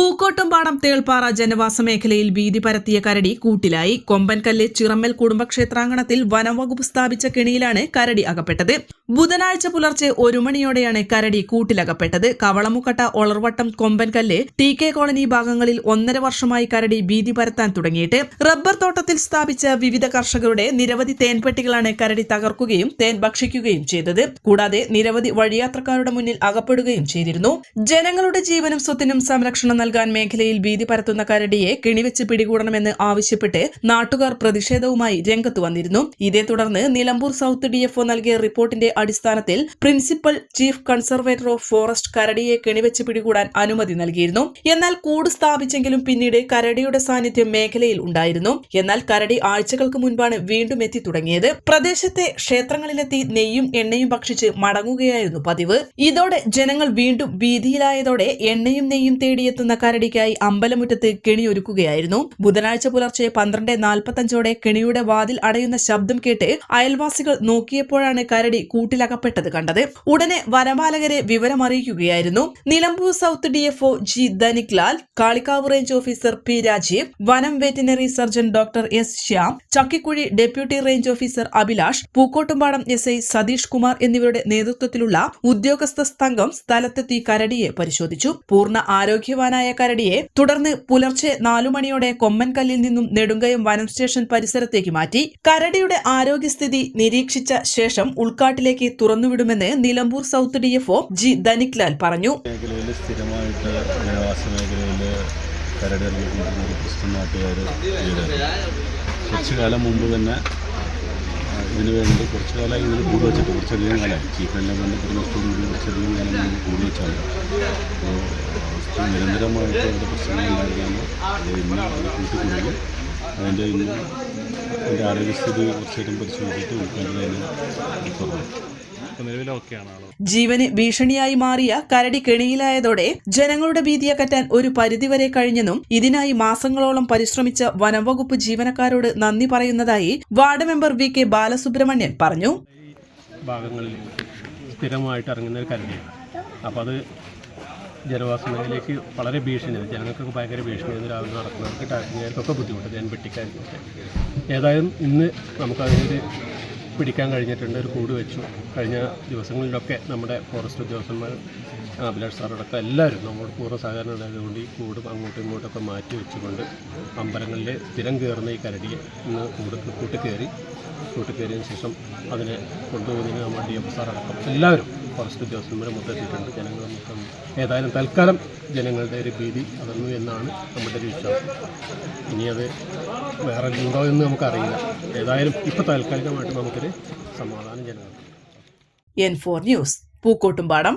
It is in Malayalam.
പൂക്കോട്ടുംപാടം തേൾപ്പാറ ജനവാസ മേഖലയിൽ ഭീതി പരത്തിയ കരടി കൂട്ടിലായി. കൊമ്പൻകല്ല് ചിറമ്മൽ കുടുംബക്ഷേത്രാങ്കണത്തിൽ വനംവകുപ്പ് സ്ഥാപിച്ച കെണിയിലാണ് കരടി അകപ്പെട്ടത്. ബുധനാഴ്ച പുലർച്ചെ ഒരു മണിയോടെയാണ് കരടി കൂട്ടിലകപ്പെട്ടത്. Kavalamukkatta Olarvattam Kombankallu T K colony ഭാഗങ്ങളിൽ ഒന്നര വർഷമായി കരടി ഭീതി പരത്താൻ തുടങ്ങിയിട്ട്. റബ്ബർ തോട്ടത്തിൽ സ്ഥാപിച്ച വിവിധ കർഷകരുടെ നിരവധി തേൻപെട്ടികളാണ് കരടി തകർക്കുകയും തേൻ ഭക്ഷിക്കുകയും ചെയ്തത്. കൂടാതെ നിരവധി വഴിയാത്രക്കാരുടെ മുന്നിൽ അകപ്പെടുകയും ചെയ്തിരുന്നു. ജനങ്ങളുടെ ജീവനും സ്വത്തിനും സംരക്ഷണം നൽകാൻ മേഖലയിൽ ഭീതി പരത്തുന്ന കരടിയെ കിണിവെച്ച് പിടികൂടണമെന്ന് ആവശ്യപ്പെട്ട് നാട്ടുകാർ പ്രതിഷേധവുമായി രംഗത്ത് വന്നിരുന്നു. ഇതേ തുടർന്ന് നിലമ്പൂർ സൗത്ത് ഡിഎഫ്ഒ നൽകിയ റിപ്പോർട്ടിന്റെ അടിസ്ഥാനത്തിൽ principal chief conservator of forest കരടിയെ കിണിവെച്ച് പിടികൂടാൻ അനുമതി നൽകിയിരുന്നു. എന്നാൽ കൂട് സ്ഥാപിച്ചെങ്കിലും പിന്നീട് കരടിയുടെ സാന്നിധ്യം മേഖലയിൽ ഉണ്ടായിരുന്നു. എന്നാൽ കരടി ആഴ്ചകൾക്ക് മുൻപാണ് വീണ്ടും എത്തി തുടങ്ങിയത്. പ്രദേശത്തെ ക്ഷേത്രങ്ങളിലെത്തി നെയ്യും എണ്ണയും ഭക്ഷിച്ച് മടങ്ങുകയായിരുന്നു പതിവ്. ഇതോടെ ജനങ്ങൾ വീണ്ടും ഭീതിയിലായതോടെ എണ്ണയും നെയ്യും തേടിയെത്തുന്ന കരടിക്കായി അമ്പലമുറ്റത്ത് കെണിയൊരുക്കുകയായിരുന്നു. ബുധനാഴ്ച പുലർച്ചെ പന്ത്രണ്ട് നാൽപ്പത്തഞ്ചോടെ കെണിയുടെ വാതിൽ അടയുന്ന ശബ്ദം കേട്ട് അയൽവാസികൾ നോക്കിയപ്പോഴാണ് കരടി കൂട്ടിലകപ്പെട്ടത് കണ്ടത്. ഉടനെ വനപാലകരെ വിവരമറിയിക്കുകയായിരുന്നു. Nilambur south DFO G Dhanik Lal Kalikavu range officer P Rajeev വനം veterinary surgeon doctor S Shyam Chakkikuzhi deputy range officer Abhilash Pookkottumpadam S I Satheesh Kumar എന്നിവരുടെ നേതൃത്വത്തിലുള്ള ഉദ്യോഗസ്ഥ സംഘം സ്ഥലത്തെത്തി കരടിയെ പരിശോധിച്ചു. പൂർണ ആരോഗ്യവാനായ കരടിയെ തുടർന്ന് പുലർച്ചെ നാലുമണിയോടെ കൊമ്മൻകല്ലിൽ നിന്നും നെടുങ്കയം വനം സ്റ്റേഷൻ പരിസരത്തേക്ക് മാറ്റി. കരടിയുടെ ആരോഗ്യസ്ഥിതി നിരീക്ഷിച്ച ശേഷം ഉൾക്കാട്ടിലേക്ക് തുറന്നുവിടുമെന്ന് Nilambur south DFO G Dhanik Lal പറഞ്ഞു സ്ഥിരമായിട്ട് ജനവാസ മേഖലയിൽ കരടി നാട്ടുകാർ കാലം മുമ്പ് തന്നെ ഇതിനു വേണ്ടി കുറച്ച് കാലമായി ഇതിന് കൂട് വെച്ചിട്ട് കുറച്ചധികം കാലമായി. ചീഫ് എല്ലാം കൂടി കുറച്ചധികം കാലം ഇതിന് കൂട് വെച്ചാണ്. അപ്പോൾ നിരന്തരമായിട്ട് അവരുടെ പ്രശ്നങ്ങൾ ഉണ്ടായിരുന്നാണ് ഇന്ന് അത് കൂട്ടിക്കൊടുക്കും അതിന്റെ ഇന്ന് അതിന്റെ ആരോഗ്യസ്ഥിതി കുറച്ചേരം പരിശോധിച്ചിട്ട് തുറന്നു അപ്പോൾ നിലവിൽ ഓക്കെയാണ് ആൾ ജീവന് ഭീഷണിയായി മാറിയ കരടി കെണിയിലായതോടെ ജനങ്ങളുടെ ഭീതിയകറ്റാൻ ഒരു പരിധിവരെ കഴിഞ്ഞെന്നും ഇതിനായി മാസങ്ങളോളം പരിശ്രമിച്ച വനംവകുപ്പ് ജീവനക്കാരോട് നന്ദി പറയുന്നതായി ward member V K Balasubramanian പറഞ്ഞു. ഭാഗങ്ങളിൽ സ്ഥിരമായിട്ട് ഇറങ്ങുന്ന ഒരു കരടിയാണ്. അപ്പോൾ അത് ജനവാസ മേഖലയ്ക്ക് വളരെ ഭീഷണിയാണ്. ജനങ്ങൾക്കൊക്കെ ഭയങ്കര ഭീഷണിയാണ്. രാവിലെ നടക്കുന്നവർക്ക് ടാക്സിക്കാർക്കൊക്കെ ബുദ്ധിമുട്ട് ഞാൻ വെട്ടിക്കാർക്കൊക്കെ ഏതായാലും ഇന്ന് നമുക്കതിനൊരു പിടിക്കാൻ കഴിഞ്ഞിട്ടുണ്ട് ഒരു കൂട് വെച്ചു. കഴിഞ്ഞ ദിവസങ്ങളിലൊക്കെ നമ്മുടെ ഫോറസ്റ്റ് ഉദ്യോഗസ്ഥന്മാർ അഭിലാഷ് സാറടക്കം എല്ലാവരും നമ്മുടെ പൂർവ സഹകരണം ഉണ്ടായതുകൊണ്ട് ഈ കൂടും അങ്ങോട്ടും ഇങ്ങോട്ടൊക്കെ മാറ്റി വെച്ചുകൊണ്ട് അമ്പലങ്ങളിൽ സ്ഥിരം കയറുന്ന ഈ കരടിയെ ഇന്ന് കൂട് കൂട്ടിക്കയറി കൂട്ടിക്കയറിയതിന് കൂട്ടി ശേഷം അതിനെ കൊണ്ടുപോകുന്നതിന് നമ്മുടെ ഡി എഫ് സാറടക്കം എല്ലാവരും ഫോറസ്റ്റ് വരെ മുത്തെത്തിയിട്ടുണ്ട് ജനങ്ങൾ മൊത്തം ഏതായാലും തൽക്കാലം ജനങ്ങളുടെ ഒരു ഭീതി അകന്നു എന്നാണ് നമ്മുടെ ഒരു വിശ്വാസം. ഇനി അത് വേറെ ഉണ്ടോ എന്ന് നമുക്കറിയില്ല. ഏതായാലും ഇപ്പോൾ താൽക്കാലികമായിട്ട് നമുക്കൊരു സമാധാനം ജനങ്ങൾ എൻ ഫോർ ന്യൂസ് പൂക്കോട്ടുംപാടം.